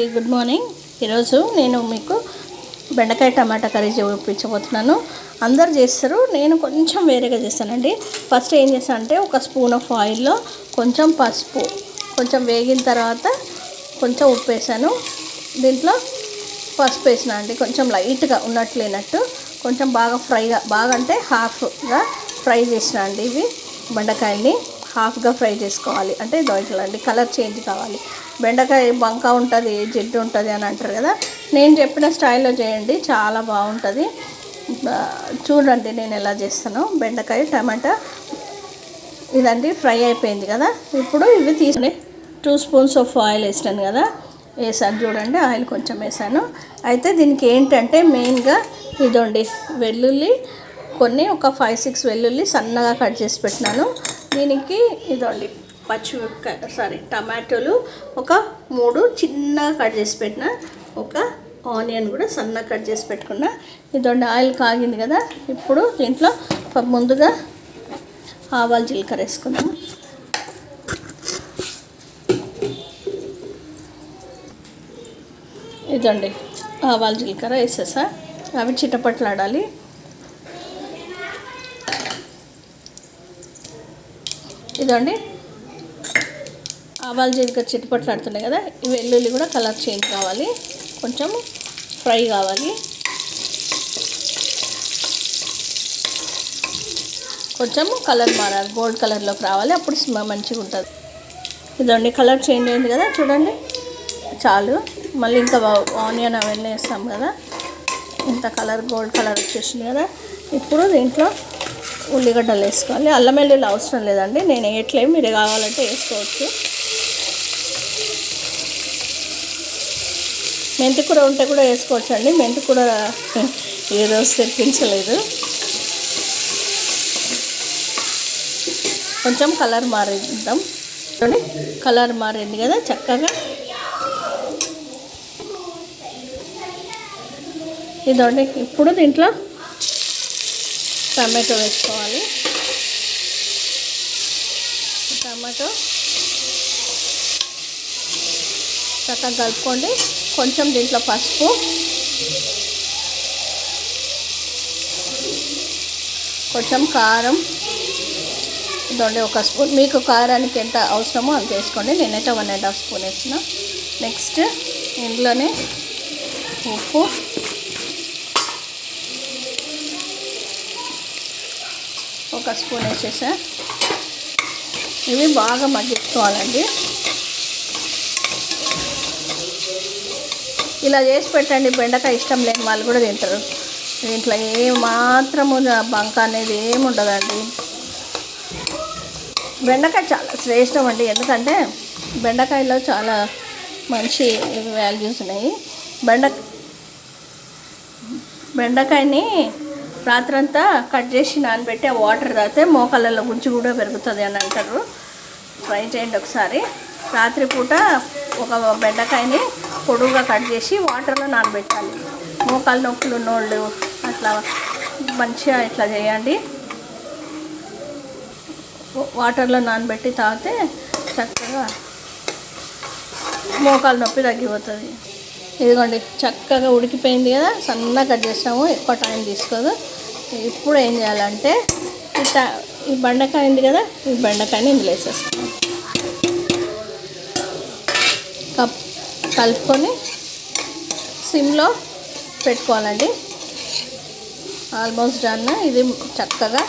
Good morning. ఈరోజు నేను మీకు బెండకాయ టమాటా కర్రీ చూపించబోతున్నాను. అందరు చేస్తారు నేను కొంచెం వేరేగా చేస్తానండి. ఫస్ట్ ఏం చేస్తాను అంటే ఒక స్పూన్ ఆఫ్ ఆయిల్లో కొంచెం పసుపు కొంచెం వేగిన తర్వాత కొంచెం ఉప్పు వేసాను. దీంట్లో పసుపు వేసిన అండి కొంచెం లైట్గా ఉన్నట్లేనట్టు కొంచెం బాగా ఫ్రైగా బాగా అంటే హాఫ్గా ఫ్రై చేసిన అండి ఇవి బెండకాయల్ని. హాఫ్గా ఫ్రై చేసుకోవాలి అంటే దోశలండి కలర్ చేంజ్ కావాలి. బెండకాయ బంక ఉంటుంది జిడ్డు ఉంటుంది అని అంటారు కదా. నేను చెప్పిన స్టైల్లో చేయండి చాలా బాగుంటుంది. చూడండి నేను ఎలా చేస్తాను. బెండకాయ టమాటా ఇదండి ఫ్రై అయిపోయింది కదా. ఇప్పుడు ఇవి తీసుకుని టూ స్పూన్స్ ఆఫ్ ఆయిల్ వేసాను కదా. వేసాను చూడండి ఆయిల్ కొంచెం వేసాను. అయితే దీనికి ఏంటంటే మెయిన్గా ఇదండి వెల్లుల్లి కొన్ని ఒక ఫైవ్ సిక్స్ వెల్లుల్లి సన్నగా కట్ చేసి పెట్టినాను. దీనికి ఇదండి పచ్చిమిరపకాయ సారీ టమాటోలు ఒక మూడు చిన్నగా కట్ చేసి పెట్టిన ఒక ఆనియన్ కూడా సన్నగా కట్ చేసి పెట్టుకున్న. ఇదండి ఆయిల్ కాగింది కదా ఇప్పుడు దీంట్లో ముందుగా ఆవాలు జీలకర్ర వేసుకుందాం. ఇదండి ఆవాలు జీలకర్ర వేసేసా. అవి చిటపట్లాడాలి. ఇదండి ఆవాలు జీలకర్ర చిటపట్లాడుతున్నాయి కదా ఈ వెల్లుల్లి కూడా కలర్ చేంజ్ కావాలి. కొంచెం ఫ్రై కావాలి. కొంచెం కలర్ మారాలి గోల్డ్ కలర్లోకి రావాలి. అప్పుడు స్మ మంచిగా ఉంటుంది. ఇదండి కలర్ చేంజ్ అయింది కదా చూడండి. చాలు. మళ్ళీ ఇంకా ఆనియన్ అవన్నీ వేస్తాం కదా. ఇంత కలర్ గోల్డ్ కలర్ వచ్చేసింది కదా. ఇప్పుడు దీంట్లో ఉల్లిగడ్డలు వేసుకోవాలి. అల్లం వెల్లుల్లి అవసరం లేదండి. నేను వేయట్లేదు మీరు కావాలంటే వేసుకోవచ్చు. మెంతి కూర ఉంటే కూడా వేసుకోవచ్చు అండి మెంతి కూర ఈరోజు తెప్పించలేదు. కొంచెం కలర్ మారిద్దాం. కలర్ మారింది కదా చక్కగా. ఇదండి ఇప్పుడు దీంట్లో టమాటో వేసుకోవాలి. టమాటో చక్కగా కలుపుకోండి. కొంచెం దీంట్లో పసుపు. కొంచెం కారం. ఇదండి ఒక స్పూన్. మీకు కారానికి ఎంత అవసరమో అంత వేసుకోండి. నేనైతే వన్ అండ్ హాఫ్ స్పూన్ వేసిన. నెక్స్ట్ ఇందులోనే ఉప్పు. ఒక స్పూన్ వేసేసా. ఇవి బాగా మగ్గించుకోవాలండి ఇలా చేసి పెట్టండి బెండకాయ ఇష్టం లేని వాళ్ళు కూడా తింటారు. దీంట్లో ఏ మాత్రము బంక అనేది ఏముండదండి. బెండకాయ చాలా శ్రేష్టం అండి. ఎందుకంటే బెండకాయలో చాలా మంచి వాల్యూస్ ఉన్నాయి. బెండ బెండకాయని రాత్రంతా కట్ చేసి నానబెట్టి ఆ వాటర్ తాగితే మోకాళ్ళలో గుంచి కూడా పెరుగుతుంది అని అంటారు. ట్రై చేయండి ఒకసారి. రాత్రిపూట ఒక బెండకాయని పొడువుగా కట్ చేసి వాటర్లో నానబెట్టాలి. మోకాలు నొప్పులు ఉన్నోళ్ళు అట్లా మంచిగా ఇట్లా చేయండి. వాటర్లో నానబెట్టి తాగితే చక్కగా మోకాలు నొప్పి తగ్గిపోతుంది. ఇదిగోండి చక్కగా ఉడికిపోయింది కదా? సన్నగా కట్ చేసాము ఎక్కువ టైం తీసుకోదు. ఇప్పుడు ఏం చేయాలంటే ఈ ట ఈ బెండకాయ ఉంది కదా? ఈ బెండకాయని ఇందులో వేసేస్తాము. కలుపుకొని సిమ్లో పెట్టుకోవాలండి. Almost done. ఇది చక్కగా